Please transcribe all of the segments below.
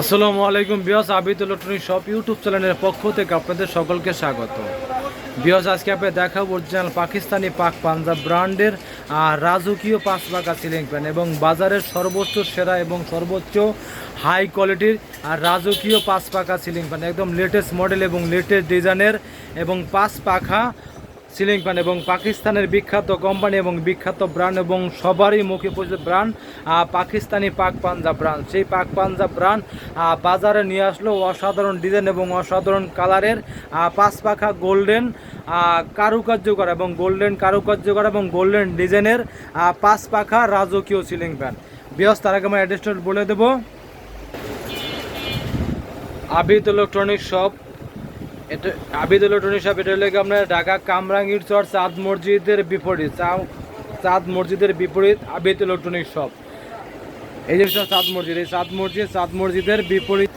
আসসালামু আলাইকুম বিয়স আবিদ ইলেকট্রনিক শপ ইউটিউব চ্যানেলের পক্ষ থেকে আপনাদের সকলকে স্বাগত। বিয়স আজকে আপনি দেখাবো অরিজিনাল পাকিস্তানি পাক পাঞ্জাব ব্র্যান্ডের আর রাজকীয় পাঁচ পাকা সিলিং ফ্যান এবং বাজারের সর্বোচ্চ সেরা এবং সর্বোচ্চ হাই কোয়ালিটির আর রাজকীয় পাঁচ পাকা সিলিং ফ্যান একদম লেটেস্ট মডেল এবং লেটেস্ট ডিজাইনের এবং পাঁচ পাখা সিলিং ফ্যান এবং পাকিস্তানের বিখ্যাত কোম্পানি এবং বিখ্যাত ব্র্যান্ড এবং সবারই মুখে পরিচিত ব্র্যান্ড পাকিস্তানি পাক পাঞ্জাব ব্র্যান্ড। সেই পাক পাঞ্জাব ব্র্যান্ড বাজারে নিয়ে আসলো অসাধারণ ডিজাইন এবং অসাধারণ কালারের পাঁচ পাখা গোল্ডেন কারুকার্য করা এবং গোল্ডেন কারুকার্য করা এবং গোল্ডেন ডিজাইনের পাঁচ পাখা রাজকীয় সিলিং ফ্যান। বৃহস্প তার আগে আমার অ্যাড্রেসটা বলে দেবো। আবিদ ইলেকট্রনিক শপ এটা আবিদ ইলেকট্রনিক শপ, এটা হলো আপনার ঢাকা কামরাঙ্গীর চর, চাঁদ মসজিদের বিপরীত চাঁদ মসজিদের বিপরীত আবিদ ইলেকট্রনিক শপ। এই যে চাঁদ মসজিদ, এই চাঁদ মসজিদ, চাঁদ মসজিদের বিপরীত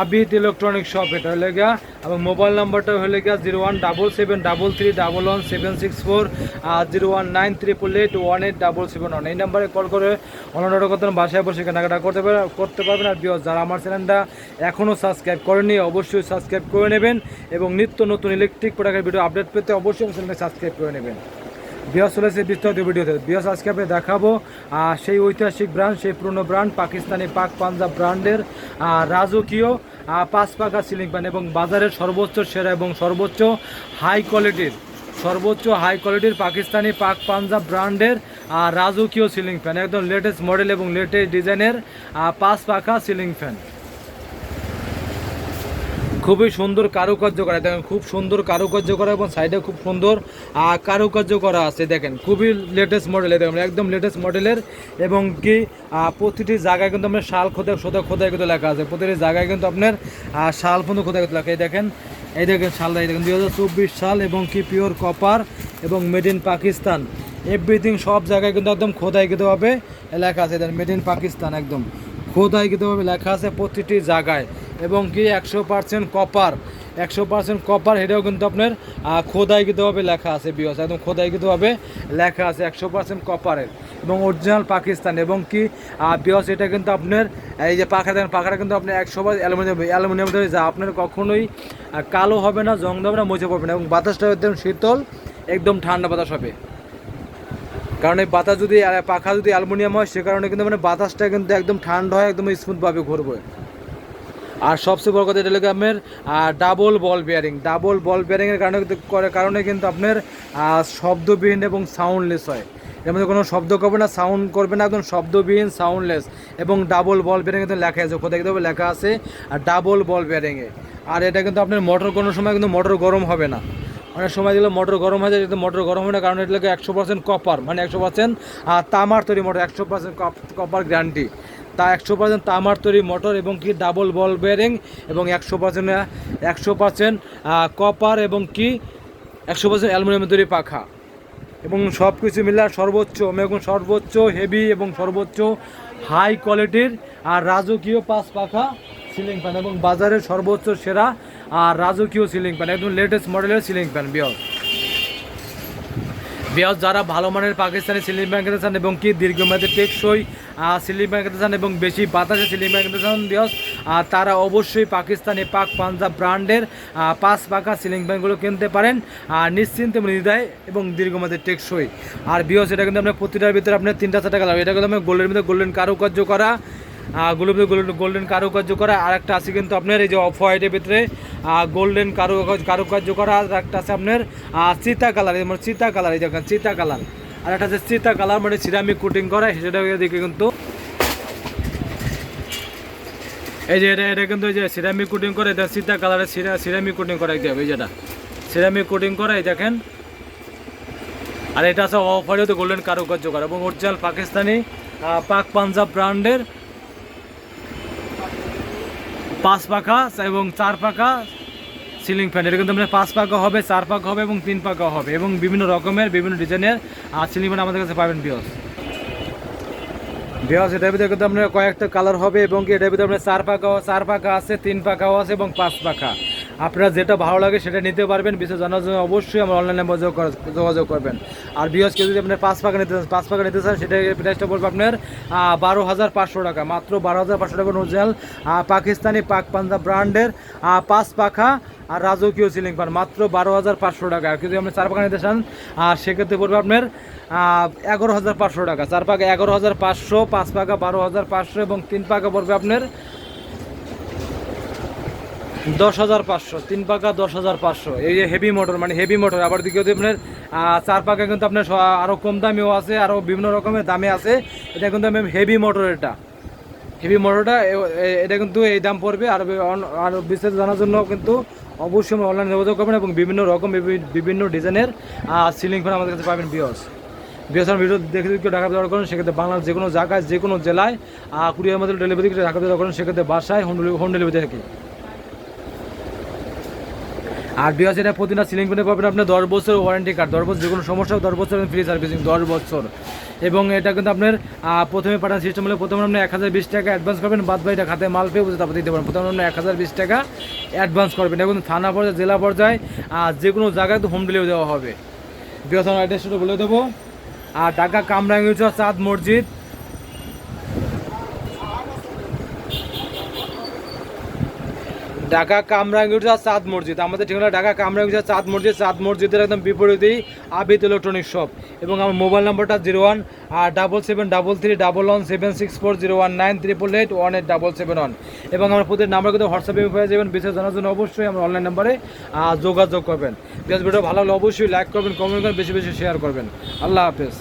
আবিদ ইলেকট্রনিক শপ এটা হলে গিয়া এবং মোবাইল নাম্বারটা হলে গিয়া zero one double seven double three double one seven six four আর zero one nine triple eight one eight double seven one এই নাম্বারে কল করে অন্য অর্ডার করতে পারেন, বাসায় বসে কেনাকাটা করতে পারে করতে পারবেন। আর বিয়স যারা আমার চ্যানেলটা এখনও সাবস্ক্রাইব করেনি অবশ্যই সাবস্ক্রাইব করে নেবেন এবং নিত্য নতুন ইলেকট্রিক প্রোডাক্টের ভিডিও আপডেট পেতে অবশ্যই চ্যানেলটা সাবস্ক্রাইব করে নেবেন। বিয়াস চলেছে বিস্তারিত ভিডিওতে। বিয়াস, আজকে আপনি দেখাবো সেই ঐতিহাসিক ব্র্যান্ড সেই পুরনো ব্র্যান্ড পাকিস্তানি পাক পাঞ্জাব ব্র্যান্ডের রাজকীয় পাঁচ পাকা সিলিং ফ্যান এবং বাজারের সর্বোচ্চ, সেরা এবং সর্বোচ্চ হাই কোয়ালিটির সর্বোচ্চ হাই কোয়ালিটির পাকিস্তানি পাক পাঞ্জাব ব্র্যান্ডের রাজকীয় সিলিং ফ্যান একদম লেটেস্ট মডেল এবং লেটেস্ট ডিজাইনের পাঁচ পাখা সিলিং ফ্যান খুবই সুন্দর কারুকার্য করা। দেখেন, খুব সুন্দর কারুকার্য করা এবং সাইডে খুব সুন্দর কারুকার্য করা আছে। দেখেন, খুবই লেটেস্ট মডেলের দেখেন, একদম লেটেস্ট মডেলের এবং কি প্রতিটি জায়গায় কিন্তু আপনার শাল খোদা সোদা খোদাই কিন্তু লেখা আছে। প্রতিটি জায়গায় কিন্তু আপনার শাল ফোন খোদাই কিন্তু লেখা এই দেখেন এই দেখেন শালটা, এই দেখেন, দুই হাজার চব্বিশ সাল এবং কি পিওর কপার এবং মেড ইন পাকিস্তান এভরিথিং সব জায়গায় কিন্তু একদম খোদাইকৃতভাবে লেখা আছে। মেড ইন পাকিস্তান একদম। খোদাইকৃতভাবে লেখা আছে প্রতিটি জায়গায়। এবং কি একশো পার্সেন্ট কপার একশো পার্সেন্ট কপার এটাও কিন্তু আপনার খোদাইকৃতভাবে লেখা আছে বিয়স একদম খোদাইকৃতভাবে লেখা আছে একশো পার্সেন্ট কপারের এবং অরিজিনাল পাকিস্তান। এবং কি বিয়স এটা কিন্তু আপনার, এই যে পাখা দেন পাখাটা কিন্তু আপনার একশো বার অ্যালুমিনিয়াম অ্যালুমিনিয়াম যা আপনার কখনোই কালো হবে না জং হবে না মুছে পড়বে না এবং বাতাসটা একদম শীতল, একদম ঠান্ডা বাতাস হবে। কারণ এই বাতাস যদি পাখা যদি অ্যালুমিনিয়াম হয়, সে কারণে কিন্তু মানে বাতাসটা কিন্তু একদম ঠান্ডা হয়, একদম স্মুথভাবে ঘুরবে। আর সবচেয়ে বড় কথা এটা কি আপনার double ball bearing double ball বিয়ারিংয়ের কারণে কারণে কিন্তু আপনার শব্দবিহীন এবং সাউন্ডলেস হয়। এর মধ্যে কোনো শব্দ করবে না সাউন্ড করবে না, একদম শব্দবিহীন সাউন্ডলেস এবং ডাবল বল বিয়ারিং কিন্তু লেখা আছে কোথায় কিন্তু লেখা আছে আর ডাবল বল বিয়ারিংয়ে আর এটা কিন্তু আপনার মোটর কোনো সময় কিন্তু মোটর গরম হবে না। অনেক সময় দিলে মোটর গরম হয়ে যায় কিন্তু মোটর গরম হয় না, কারণ এটা লাগে একশো পার্সেন্ট কপার মানে একশো পার্সেন্ট তামার তৈরি মোটর একশো পার্সেন্ট কপার গ্যারান্টি তা একশো পার্সেন্ট তামার তৈরি মোটর এবং কি ডাবল বল বেয়ারিং এবং একশো পার্সেন্ট একশো পার্সেন্ট কপার এবং কি একশো পার্সেন্ট অ্যালুমিনিয়াম তৈরি পাখা। এবং সব কিছু মিলে সর্বোচ্চ এবং সর্বোচ্চ হেভি এবং সর্বোচ্চ হাই কোয়ালিটির আর রাজকীয় পাঁচ পাখা সিলিং ফ্যান এবং বাজারের সর্বোচ্চ সেরা আর রাজকীয় সিলিং ফ্যান একদম লেটেস্ট মডেলের সিলিং ফ্যান বিয়স বিয়াস যারা ভালো মানের পাকিস্তানি সিলিং ফ্যান কিনতে চান এবং কি দীর্ঘমেয়াদী টেকসই সিলিং ফ্যান কিনতে চান এবং বেশি বাতাসে সিলিং ফ্যান কিনতে চান আহ, তারা অবশ্যই পাকিস্তানি পাক পাঞ্জাব ব্র্যান্ডের পাঁচ পাকা সিলিং ফ্যানগুলো কিনতে পারেন আর নিশ্চিন্তে নির্দায় এবং দীর্ঘমেয়াদী টেকসই। আর বিয়স এটা কিন্তু আপনার প্রতিটার ভিতরে আপনার তিনটা চারটা কালার এটা কিন্তু আপনার গোল্ডের মধ্যে গোল্ডেন কারুকার্য করা গোলাপি গোল্ডেন কারুকার্য করা। আর একটা আছে কিন্তু আপনার, এই যে অফ হোয়াইটের ভিতরে গোল্ডেন কারু কারুকার্য করা। আর একটা আছে আপনার চিতা কালার মানে চিতা কালার, এই দেখেন চিতা কালার। আর একটা আছে চিতা কালার মানে সিরামিক কোটিং করা, সেটা দিকে কিন্তু। এই যে এটা এটা কিন্তু এই যে সিরামিক কোটিং করে, এটা চিতা কালারের সিরা সিরামিক কোটিং করা একদম এই যেটা। সিরামিক কোটিং করা, এই দেখেন। আর এটা আছে অফ হোয়াইটে, গোল্ডেন কারুকার্য করা। এবং অরিজিনাল পাকিস্তানি পাক পাঞ্জাব ব্র্যান্ডের পাঁচ পাখা এবং চার পাখা সিলিং ফ্যান এটা কিন্তু আপনার পাঁচ পাকা হবে, চার পাকা হবে এবং তিন পাকা হবে এবং বিভিন্ন রকমের, বিভিন্ন ডিজাইনের সিলিং ফ্যান আমাদের কাছে পাবেন বিয়স বিয়স এটার ভিতরে কিন্তু আপনার কয়েকটা কালার হবে এবং এটার ভিতরে আপনার চার পাকা চার পাকা আছে, তিন পাকাও আছে এবং পাঁচ পাকা আপনারা যেটা ভালো লাগে সেটা নিতে পারবেন, বিশেষ জানার জন্য অবশ্যই আমার অনলাইনে যোগাযোগ করা- যোগাযোগ করবেন। আর বিহস কেউ যদি আপনার পাঁচ পাকা নিতে চান, পাঁচ পাকা নিতে চান সেটা প্রাইসটা পড়বে আপনার বারো হাজার পাঁচশো টাকা। মাত্র বারো হাজার পাঁচশো টাকা অরিজিনাল পাকিস্তানি পাক পাঞ্জাব ব্র্যান্ডের পাঁচ পাখা আর রাজকীয় সিলিং ফ্যান মাত্র বারো হাজার পাঁচশো টাকা। আর যদি আপনি চার পাকা নিতে চান আর সেক্ষেত্রে পড়বে আপনার এগারো হাজার পাঁচশো টাকা। চার পাকা এগারো হাজার পাঁচশো, পাঁচ পাকা বারো হাজার পাঁচশো এবং তিন পাকা পড়বে আপনার দশ হাজার পাঁচশো, তিন পাকা দশ হাজার পাঁচশো। এই যে হেভি মোটর মানে হেভি মোটর আবার দিকে আপনার চার পাকা কিন্তু আপনার স- আরও কম দামেও আছে, আরও বিভিন্ন রকমের দামে আছে। এটা কিন্তু হেভি মোটর এটা। হেভি মোটরটা এটা কিন্তু এই দাম পড়বে। আর আর বিস্তারিত জানার জন্য কিন্তু অবশ্যই অনলাইনে যোগাযোগ করবেন এবং বিভিন্ন রকম বিভিন্ন ডিজাইনের সিলিং ফ্যান আমাদের কাছে পাবেন বিয়স বিএস ভিডিও দেখে যদি কেউ ঢাকা অর্ডার করেন, সেক্ষেত্রে বাংলার যে কোনো জায়গায়, যে কোনো জেলায় কুড়িয়ার মধ্যে ডেলিভারি ঢাকা অর্ডার করেন, সেক্ষেত্রে বাসায় হোম হোম ডেলিভারি থাকে। আর বিয়াস এটা প্রতিটা সিলিং ফ্যানে পাবেন আপনার দশ বছর ওয়ারেন্টি কার্ড দশ বছর যে কোনো সমস্যা দশ বছর ফ্রি সার্ভিসিং দশ বছর। এবং এটা কিন্তু আপনার প্রথমে পাঠান সিস্টেম হলে প্রথমে আপনি এক হাজার বিশ টাকা অ্যাডভান্স করবেন, বাদ বাকিটা খাতে মাল পেয়ে বুঝে তারপর দিতে পারেন প্রথমে আপনি এক হাজার বিশ টাকা অ্যাডভান্স করবেন। এখন থানা পর্যায়ে, জেলা পর্যায়ে যে কোনো জায়গায় তো হোম ডেলিভারি দেওয়া হবে। বিয়াস অ্যাড্রেসটা বলে দেবো। আর ঢাকা কামরাঙ্গিচা চাঁদ মসজিদ। ঢাকা কামরাঙ্গিচা চাঁদ মসজিদ। আমাদের ঠিকানা ঢাকা কামরাঙ্গিচা চাঁদ মসজিদ। চাঁদ মসজিদের একদম বিপরীতেই আবিদ ইলেকট্রনিক শপ এবং আমার মোবাইল নাম্বারটা জিরো ওয়ান আর double seven double three double one seven six four zero one nine triple eight one eight double seven one এবং আমার প্রতি নাম্বার কিন্তু হোয়াটসঅ্যাপে পেয়ে যাবেন। বিশেষ জানার জন্য অবশ্যই আমার অনলাইন নাম্বারে যোগাযোগ করবেন। বিশেষ ভিডিও ভালো লাগলে অবশ্যই লাইক করবেন কমেন্ট করবেন, বেশি বেশি শেয়ার করবেন। আল্লাহ হাফেজ।